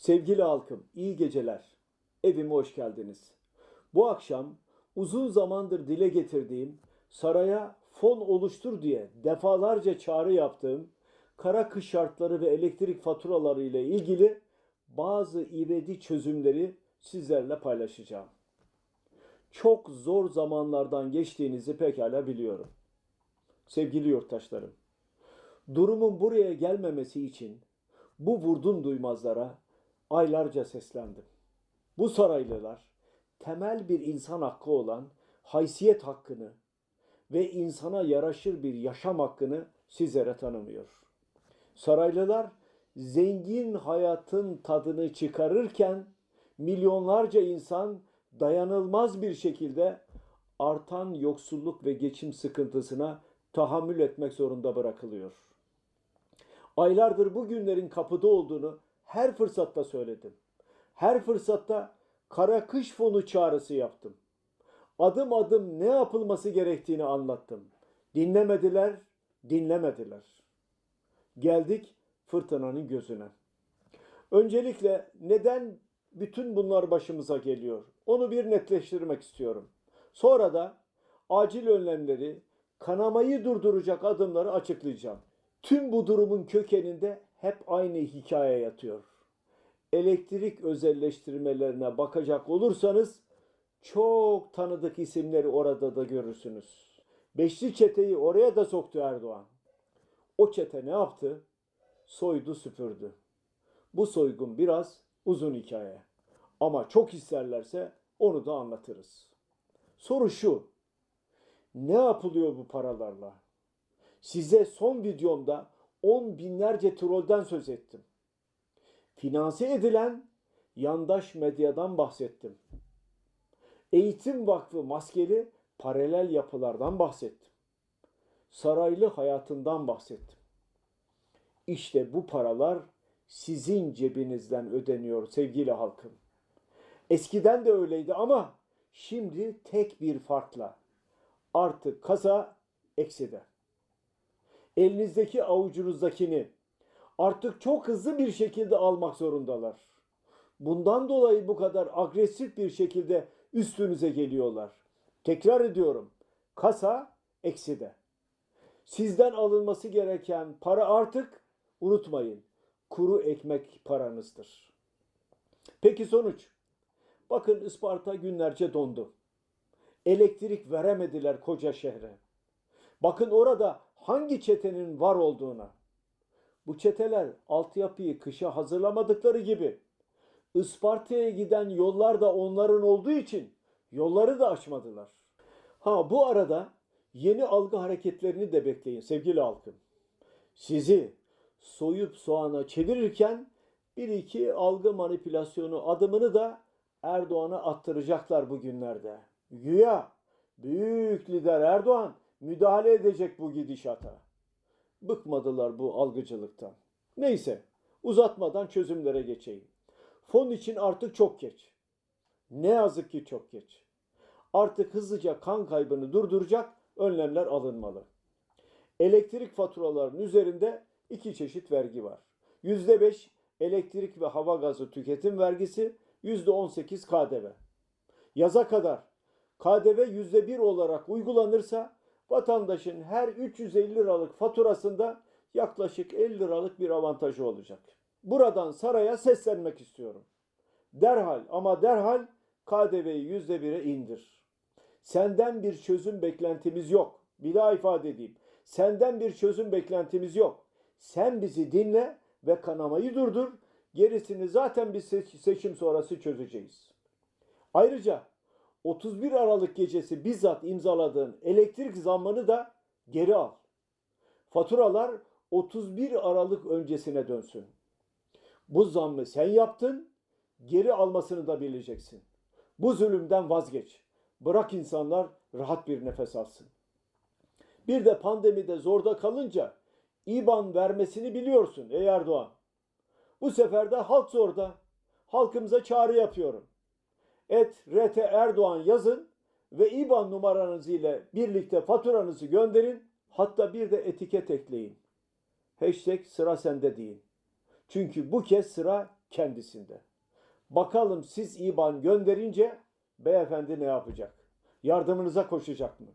Sevgili halkım, iyi geceler. Evime hoş geldiniz. Bu akşam uzun zamandır dile getirdiğim saraya fon oluştur diye defalarca çağrı yaptığım kara kış şartları ve elektrik faturaları ile ilgili bazı ivedi çözümleri sizlerle paylaşacağım. Çok zor zamanlardan geçtiğinizi pekala biliyorum. Sevgili yurttaşlarım, durumun buraya gelmemesi için bu vurdum duymazlara aylarca seslendim. Bu saraylılar temel bir insan hakkı olan haysiyet hakkını ve insana yaraşır bir yaşam hakkını sizlere tanımıyor. Saraylılar zengin hayatın tadını çıkarırken milyonlarca insan dayanılmaz bir şekilde artan yoksulluk ve geçim sıkıntısına tahammül etmek zorunda bırakılıyor. Aylardır bu günlerin kapıda olduğunu her fırsatta söyledim. Her fırsatta kara kış fonu çağrısı yaptım. Adım adım ne yapılması gerektiğini anlattım. Dinlemediler, dinlemediler. Geldik fırtınanın gözüne. Öncelikle neden bütün bunlar başımıza geliyor? Onu bir netleştirmek istiyorum. Sonra da acil önlemleri, kanamayı durduracak adımları açıklayacağım. Tüm bu durumun kökeninde hep aynı hikaye yatıyor. Elektrik özelleştirmelerine bakacak olursanız çok tanıdık isimleri orada da görürsünüz. Beşli çeteyi oraya da soktu Erdoğan. O çete ne yaptı? Soydu süpürdü. Bu soygun biraz uzun hikaye. Ama çok isterlerse onu da anlatırız. Soru şu. Ne yapılıyor bu paralarla? Size son videomda on binlerce trolden söz ettim. Finanse edilen yandaş medyadan bahsettim. Eğitim Vakfı maskeli paralel yapılardan bahsettim. Saraylı hayatından bahsettim. İşte bu paralar sizin cebinizden ödeniyor sevgili halkım. Eskiden de öyleydi ama şimdi tek bir farkla. Artık kasa ekside. Elinizdeki avucunuzdakini artık çok hızlı bir şekilde almak zorundalar. Bundan dolayı bu kadar agresif bir şekilde üstünüze geliyorlar. Tekrar ediyorum. Kasa ekside. Sizden alınması gereken para artık unutmayın. Kuru ekmek paranızdır. Peki sonuç? Bakın Isparta günlerce dondu. Elektrik veremediler koca şehre. Bakın orada hangi çetenin var olduğuna. Bu çeteler altyapıyı kışa hazırlamadıkları gibi Isparta'ya giden yollar da onların olduğu için yolları da açmadılar. Ha bu arada yeni algı hareketlerini de bekleyin sevgili halkım. Sizi soyup soğana çevirirken bir iki algı manipülasyonu adımını da Erdoğan'a attıracaklar bugünlerde. Güya büyük lider Erdoğan müdahale edecek bu gidişata. Bıkmadılar bu algıcılıktan. Neyse uzatmadan çözümlere geçeyim. Fon için artık çok geç. Ne yazık ki çok geç. Artık hızlıca kan kaybını durduracak önlemler alınmalı. Elektrik faturalarının üzerinde iki çeşit vergi var. %5 elektrik ve hava gazı tüketim vergisi, %18 KDV. Yaza kadar KDV %1 olarak uygulanırsa vatandaşın her 350 liralık faturasında yaklaşık 50 liralık bir avantajı olacak. Buradan saraya seslenmek istiyorum. Derhal ama derhal KDV'yi %1'e indir. Senden bir çözüm beklentimiz yok. Bir daha ifade edeyim. Senden bir çözüm beklentimiz yok. Sen bizi dinle ve kanamayı durdur. Gerisini zaten biz seçim sonrası çözeceğiz. Ayrıca 31 Aralık gecesi bizzat imzaladığın elektrik zammını da geri al. Faturalar 31 Aralık öncesine dönsün. Bu zammı sen yaptın, geri almasını da bileceksin. Bu zulümden vazgeç. Bırak insanlar rahat bir nefes alsın. Bir de pandemide zorda kalınca İban vermesini biliyorsun ey Erdoğan. Bu sefer de halk zorda. Halkımıza çağrı yapıyorum. Et RT Erdoğan yazın ve İban numaranız ile birlikte faturanızı gönderin. Hatta bir de etiket ekleyin. Hashtag sıra sende deyin. Çünkü bu kez sıra kendisinde. Bakalım siz IBAN gönderince beyefendi ne yapacak? Yardımınıza koşacak mı?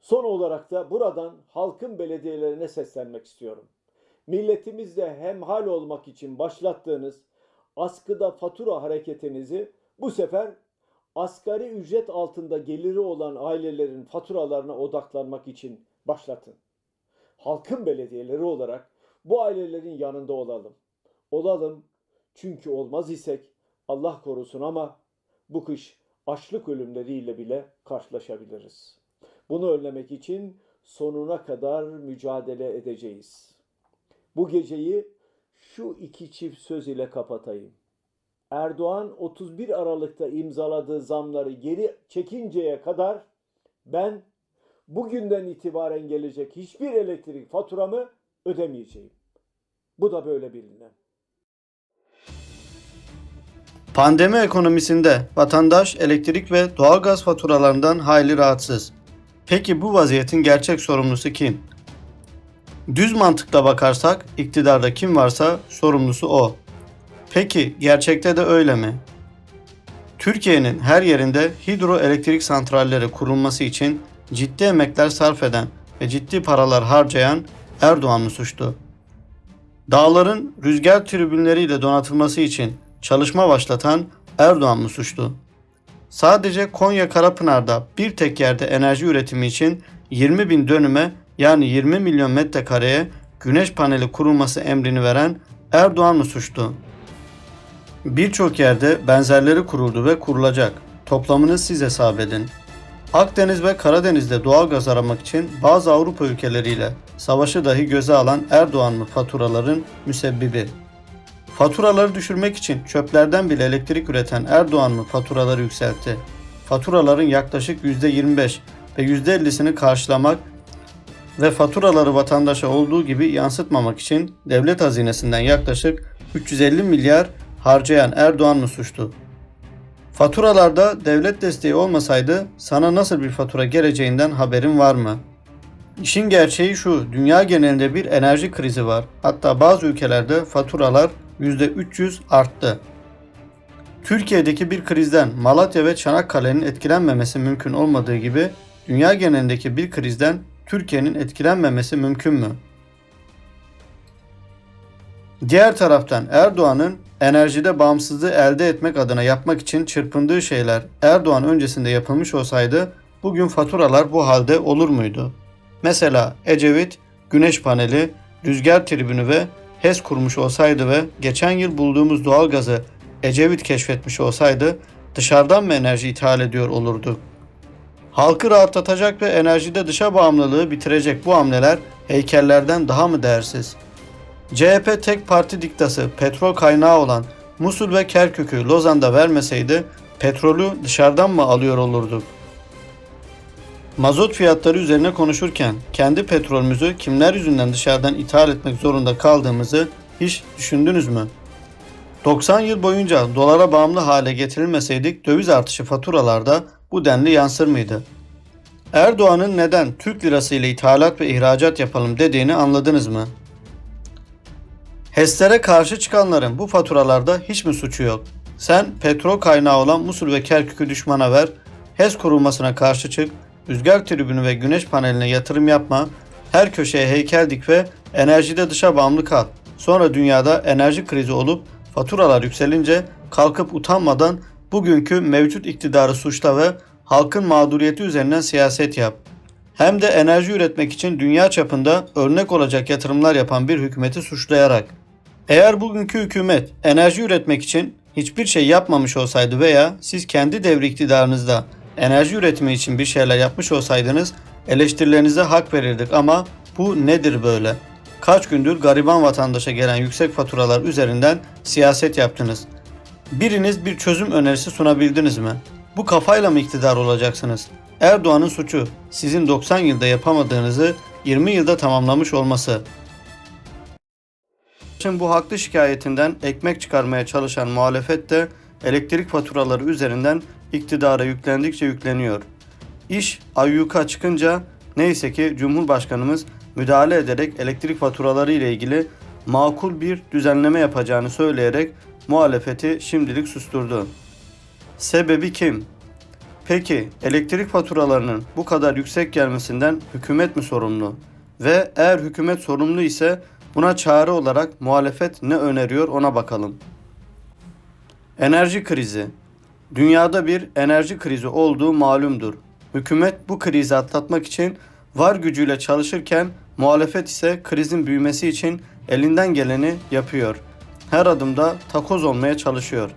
Son olarak da buradan halkın belediyelerine seslenmek istiyorum. Milletimizle hemhal olmak için başlattığınız askıda fatura hareketinizi bu sefer asgari ücret altında geliri olan ailelerin faturalarına odaklanmak için başlatın. Halkın belediyeleri olarak bu ailelerin yanında olalım. Olalım çünkü olmaz isek Allah korusun ama bu kış açlık ölümleriyle bile karşılaşabiliriz. Bunu önlemek için sonuna kadar mücadele edeceğiz. Bu geceyi şu iki çift söz ile kapatayım. Erdoğan 31 Aralık'ta imzaladığı zamları geri çekinceye kadar ben bugünden itibaren gelecek hiçbir elektrik faturamı ödemeyeceğim. Bu da böyle bilinen. Pandemi ekonomisinde vatandaş elektrik ve doğalgaz faturalarından hayli rahatsız. Peki bu vaziyetin gerçek sorumlusu kim? Düz mantıkla bakarsak iktidarda kim varsa sorumlusu o. Peki gerçekte de öyle mi? Türkiye'nin her yerinde hidroelektrik santralleri kurulması için ciddi emekler sarf eden ve ciddi paralar harcayan Erdoğan mı suçlu? Dağların rüzgar tribünleriyle donatılması için çalışma başlatan Erdoğan mı suçlu? Sadece Konya Karapınar'da bir tek yerde enerji üretimi için 20 bin dönüme yani 20 milyon metrekareye güneş paneli kurulması emrini veren Erdoğan mı suçlu? Birçok yerde benzerleri kuruldu ve kurulacak. Toplamını siz hesap edin. Akdeniz ve Karadeniz'de doğal gaz aramak için bazı Avrupa ülkeleriyle savaşı dahi göze alan Erdoğan mı faturaların müsebbibi? Faturaları düşürmek için çöplerden bile elektrik üreten Erdoğan mı faturaları yükseltti? Faturaların yaklaşık %25 ve %50'sini karşılamak ve faturaları vatandaşa olduğu gibi yansıtmamak için devlet hazinesinden yaklaşık 350 milyar harcayan Erdoğan mı suçlu? Faturalarda devlet desteği olmasaydı sana nasıl bir fatura geleceğinden haberin var mı? İşin gerçeği şu, dünya genelinde bir enerji krizi var. Hatta bazı ülkelerde faturalar %300 arttı. Türkiye'deki bir krizden Malatya ve Çanakkale'nin etkilenmemesi mümkün olmadığı gibi dünya genelindeki bir krizden Türkiye'nin etkilenmemesi mümkün mü? Diğer taraftan Erdoğan'ın enerjide bağımsızlığı elde etmek adına yapmak için çırpındığı şeyler Erdoğan öncesinde yapılmış olsaydı bugün faturalar bu halde olur muydu? Mesela Ecevit güneş paneli, rüzgar tribünü ve HES kurmuş olsaydı ve geçen yıl bulduğumuz doğalgazı Ecevit keşfetmiş olsaydı dışarıdan mı enerji ithal ediyor olurduk? Halkı rahatlatacak ve enerjide dışa bağımlılığı bitirecek bu hamleler heykellerden daha mı değersiz? CHP tek parti diktası petrol kaynağı olan Musul ve Kerkük'ü Lozan'da vermeseydi petrolü dışarıdan mı alıyor olurduk? Mazot fiyatları üzerine konuşurken kendi petrolümüzü kimler yüzünden dışarıdan ithal etmek zorunda kaldığımızı hiç düşündünüz mü? 90 yıl boyunca dolara bağımlı hale getirilmeseydik döviz artışı faturalarda bu denli yansır mıydı? Erdoğan'ın neden Türk lirası ile ithalat ve ihracat yapalım dediğini anladınız mı? HES'lere karşı çıkanların bu faturalarda hiç mi suçu yok? Sen petrol kaynağı olan Musul ve Kerkük'ü düşmana ver, HES kurulmasına karşı çık, rüzgar tribünü ve güneş paneline yatırım yapma, her köşeye heykel dik ve enerjide dışa bağımlı kal. Sonra dünyada enerji krizi olup faturalar yükselince kalkıp utanmadan bugünkü mevcut iktidarı suçla ve halkın mağduriyeti üzerinden siyaset yap. Hem de enerji üretmek için dünya çapında örnek olacak yatırımlar yapan bir hükümeti suçlayarak. Eğer bugünkü hükümet enerji üretmek için hiçbir şey yapmamış olsaydı veya siz kendi devri iktidarınızda enerji üretimi için bir şeyler yapmış olsaydınız eleştirilerinize hak verirdik ama bu nedir böyle? Kaç gündür gariban vatandaşa gelen yüksek faturalar üzerinden siyaset yaptınız. Biriniz bir çözüm önerisi sunabildiniz mi? Bu kafayla mı iktidar olacaksınız? Erdoğan'ın suçu sizin 90 yılda yapamadığınızı 20 yılda tamamlamış olması. Şimdi bu haklı şikayetinden ekmek çıkarmaya çalışan muhalefet de elektrik faturaları üzerinden iktidara yüklendikçe yükleniyor. İş ayyuka çıkınca neyse ki Cumhurbaşkanımız müdahale ederek elektrik faturaları ile ilgili makul bir düzenleme yapacağını söyleyerek muhalefeti şimdilik susturdu. Sebebi kim? Peki elektrik faturalarının bu kadar yüksek gelmesinden hükümet mi sorumlu? Ve eğer hükümet sorumlu ise buna çare olarak muhalefet ne öneriyor ona bakalım. Enerji krizi. Dünyada bir enerji krizi olduğu malumdur. Hükümet bu krizi atlatmak için var gücüyle çalışırken muhalefet ise krizin büyümesi için elinden geleni yapıyor. Her adımda takoz olmaya çalışıyor.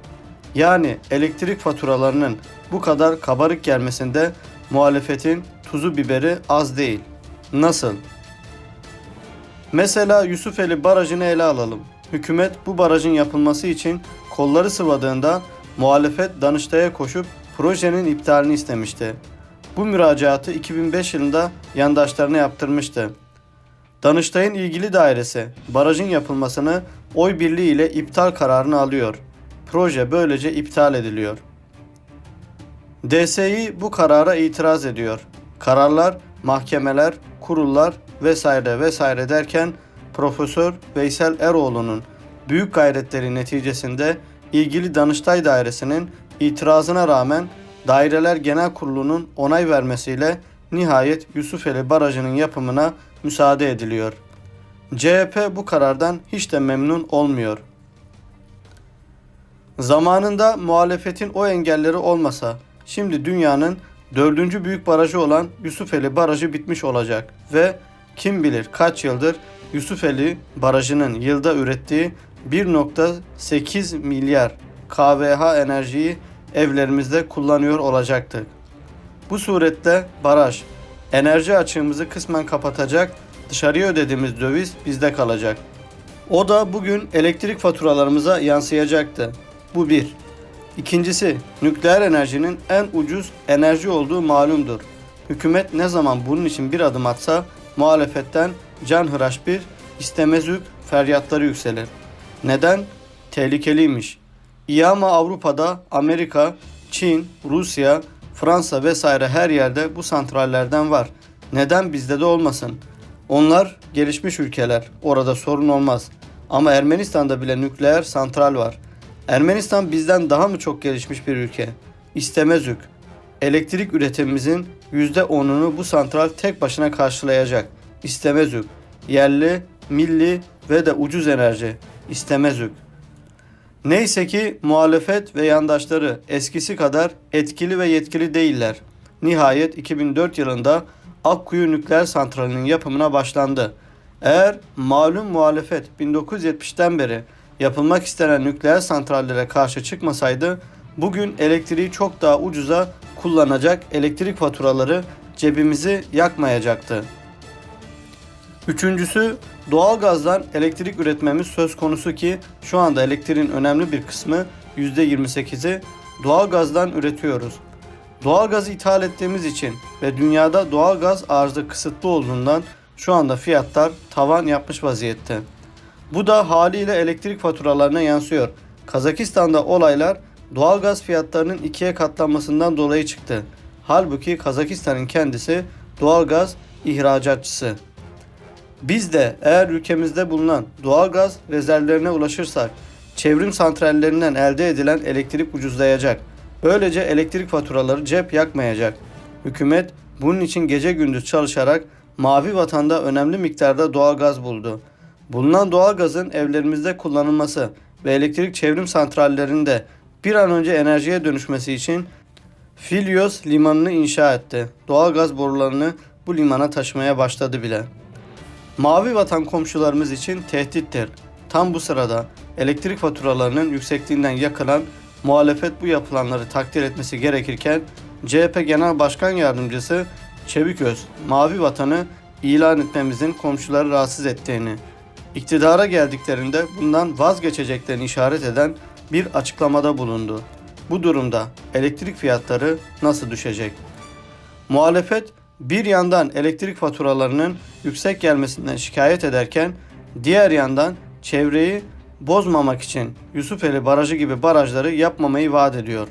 Yani elektrik faturalarının bu kadar kabarık gelmesinde muhalefetin tuzu biberi az değil. Nasıl? Mesela Yusufeli Barajı'nı ele alalım. Hükümet bu barajın yapılması için kolları sıvadığında muhalefet Danıştay'a koşup projenin iptalini istemişti. Bu müracaatı 2005 yılında yandaşlarına yaptırmıştı. Danıştay'ın ilgili dairesi barajın yapılmasını oy birliği ile iptal kararını alıyor. Proje böylece iptal ediliyor. DSİ bu karara itiraz ediyor. Kararlar, mahkemeler, kurullar vesaire vesaire derken Profesör Veysel Eroğlu'nun büyük gayretleri neticesinde ilgili Danıştay Dairesi'nin itirazına rağmen Daireler Genel Kurulu'nun onay vermesiyle nihayet Yusufeli Barajı'nın yapımına müsaade ediliyor. CHP bu karardan hiç de memnun olmuyor. Zamanında muhalefetin o engelleri olmasa şimdi dünyanın dördüncü büyük barajı olan Yusufeli Barajı bitmiş olacak ve kim bilir kaç yıldır Yusufeli Barajı'nın yılda ürettiği 1.8 milyar kWh enerjiyi evlerimizde kullanıyor olacaktık. Bu surette baraj enerji açığımızı kısmen kapatacak, dışarıya ödediğimiz döviz bizde kalacak. O da bugün elektrik faturalarımıza yansıyacaktı. Bu bir. İkincisi, nükleer enerjinin en ucuz enerji olduğu malumdur. Hükümet ne zaman bunun için bir adım atsa muhalefetten canhıraş bir istemezük feryatları yükselir. Neden? Tehlikeliymiş. İyi ama Avrupa'da Amerika, Çin, Rusya, Fransa vesaire her yerde bu santrallerden var. Neden bizde de olmasın? Onlar gelişmiş ülkeler. Orada sorun olmaz. Ama Ermenistan'da bile nükleer santral var. Ermenistan bizden daha mı çok gelişmiş bir ülke? İstemezük. Elektrik üretimimizin %10'unu bu santral tek başına karşılayacak. İstemezük. Yerli, milli ve de ucuz enerji. İstemezük. Neyse ki muhalefet ve yandaşları eskisi kadar etkili ve yetkili değiller. Nihayet 2004 yılında Akkuyu Nükleer Santrali'nin yapımına başlandı. Eğer malum muhalefet 1970'ten beri yapılmak istenen nükleer santrallere karşı çıkmasaydı bugün elektriği çok daha ucuza kullanacak elektrik faturaları cebimizi yakmayacaktı. Üçüncüsü doğalgazdan elektrik üretmemiz söz konusu ki şu anda elektriğin önemli bir kısmı %28'i doğalgazdan üretiyoruz. Doğalgazı ithal ettiğimiz için ve dünyada doğalgaz arzı kısıtlı olduğundan şu anda fiyatlar tavan yapmış vaziyette. Bu da haliyle elektrik faturalarına yansıyor. Kazakistan'da olaylar doğalgaz fiyatlarının ikiye katlanmasından dolayı çıktı. Halbuki Kazakistan'ın kendisi doğalgaz ihracatçısı. Biz de eğer ülkemizde bulunan doğalgaz rezervlerine ulaşırsak çevrim santrallerinden elde edilen elektrik ucuzlayacak. Böylece elektrik faturaları cep yakmayacak. Hükümet bunun için gece gündüz çalışarak Mavi Vatan'da önemli miktarda doğalgaz buldu. Bulunan doğalgazın evlerimizde kullanılması ve elektrik çevrim santrallerinde bir an önce enerjiye dönüşmesi için Filyos limanını inşa etti. Doğalgaz borularını bu limana taşımaya başladı bile. Mavi vatan komşularımız için tehdittir. Tam bu sırada elektrik faturalarının yüksekliğinden yakılan muhalefet bu yapılanları takdir etmesi gerekirken CHP Genel Başkan Yardımcısı Çeviköz, Mavi Vatan'ı ilan etmemizin komşuları rahatsız ettiğini, iktidara geldiklerinde bundan vazgeçeceklerini işaret eden bir açıklamada bulundu. Bu durumda elektrik fiyatları nasıl düşecek? Muhalefet bir yandan elektrik faturalarının yüksek gelmesinden şikayet ederken diğer yandan çevreyi bozmamak için Yusufeli Barajı gibi barajları yapmamayı vaat ediyor.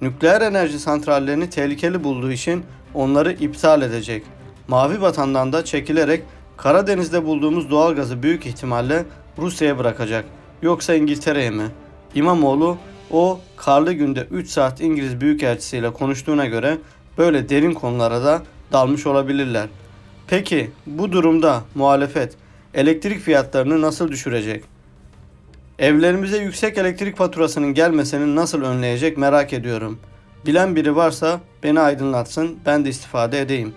Nükleer enerji santrallerini tehlikeli bulduğu için onları iptal edecek. Mavi vatandan da çekilerek Karadeniz'de bulduğumuz doğalgazı büyük ihtimalle Rusya'ya bırakacak. Yoksa İngiltere'ye mi? İmamoğlu o karlı günde 3 saat İngiliz Büyükelçisiyle konuştuğuna göre böyle derin konulara da dalmış olabilirler. Peki bu durumda muhalefet elektrik fiyatlarını nasıl düşürecek? Evlerimize yüksek elektrik faturasının gelmesini nasıl önleyecek merak ediyorum. Bilen biri varsa beni aydınlatsın ben de istifade edeyim.